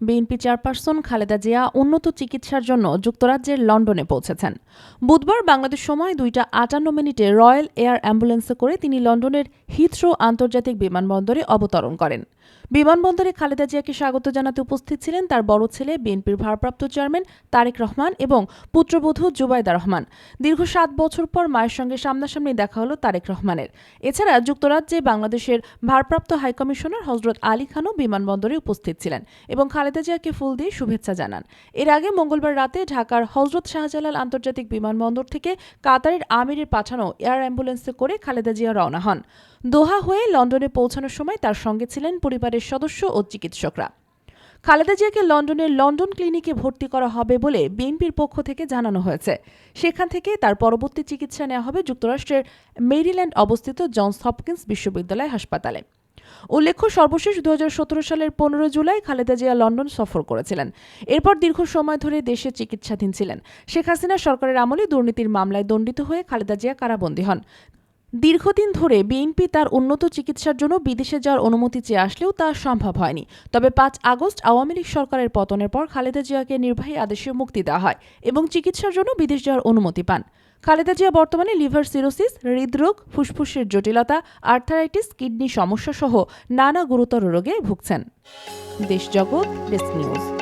BNP chairperson Khaleda Zia উন্নত চিকিৎসার জন্য যুক্তরাজ্যের লন্ডনে পৌঁছেছেন। বুধবার বাংলাদেশ সময় দুইটা আটান্ন মিনিটে রয়্যাল এয়ার অ্যাম্বুলেন্সে করে তিনি লন্ডনের হিথ্রো আন্তর্জাতিক বিমানবন্দরে অবতরণ করেন। বিমানবন্দরে খালেদা জিয়াকে স্বাগত জানাতে উপস্থিত ছিলেন তার বড় ছেলে, বিএনপির ভারপ্রাপ্ত চেয়ারম্যান তারেক রহমান এবং পুত্রবধূ জুবাইদা রহমান। দীর্ঘ সাত বছর পর মায়ের সঙ্গে সামনাসামনি দেখা হলো তারেক রহমানের। এছাড়া যুক্তরাজ্যে বাংলাদেশের ভারপ্রাপ্ত হাইকমিশনার হজরত আলী খানও বিমানবন্দরে উপস্থিত ছিলেন এবং খালেদা জিয়াকে ফুল দিয়ে শুভেচ্ছা জানান। এর আগে মঙ্গলবার রাতে ঢাকার হজরত শাহজালাল আন্তর্জাতিক বিমানবন্দর থেকে কাতারের আমিরের পাঠানো এয়ার অ্যাম্বুলেন্সে করে খালেদা জিয়া রওনা হন। দোহা হয়ে লন্ডনে পৌঁছানোর সময় তার সঙ্গে ছিলেন পরিবারের সদস্য ও চিকিৎসকরা। খালেদা জিয়াকে লন্ডনের লন্ডন ক্লিনিকে ভর্তি করা হবে বলে বিএনপির পক্ষ থেকে জানানো হয়েছে। সেখান থেকে তার পরবর্তী চিকিৎসা নেওয়া হবে যুক্তরাষ্ট্রের মেরিল্যান্ড অবস্থিত জনস হপকিন্স বিশ্ববিদ্যালয় হাসপাতালে। উল্লেখ্য, সর্বশেষ দু হাজার সতেরো সালের পনেরো জুলাই খালেদা জিয়া লন্ডন সফর করেছিলেন। এরপর দীর্ঘ সময় ধরে দেশে চিকিৎসাধীন ছিলেন। শেখ হাসিনা সরকারের আমলে দুর্নীতির মামলায় দণ্ডিত হয়ে খালেদা জিয়া কারাবন্দী হন। দীর্ঘদিন ধরে বিএনপি তার উন্নত চিকিৎসার জন্য বিদেশে যাওয়ার অনুমতি চেয়ে আসলেও তা সম্ভব হয়নি। তবে পাঁচ আগস্ট আওয়ামী লীগ সরকারের পতনের পর খালেদা জিয়াকে নির্বাহী আদেশে মুক্তি দেওয়া হয় এবং চিকিৎসার জন্য বিদেশ যাওয়ার অনুমতি পান। খালেদা জিয়া বর্তমানে লিভার সিরোসিস, হৃদরোগ, ফুসফুসের জটিলতা, আর্থারাইটিস, কিডনি সমস্যা সহ নানা গুরুতর রোগে ভুগছেন। দেশ জগৎ, ডেস্ক নিউজ।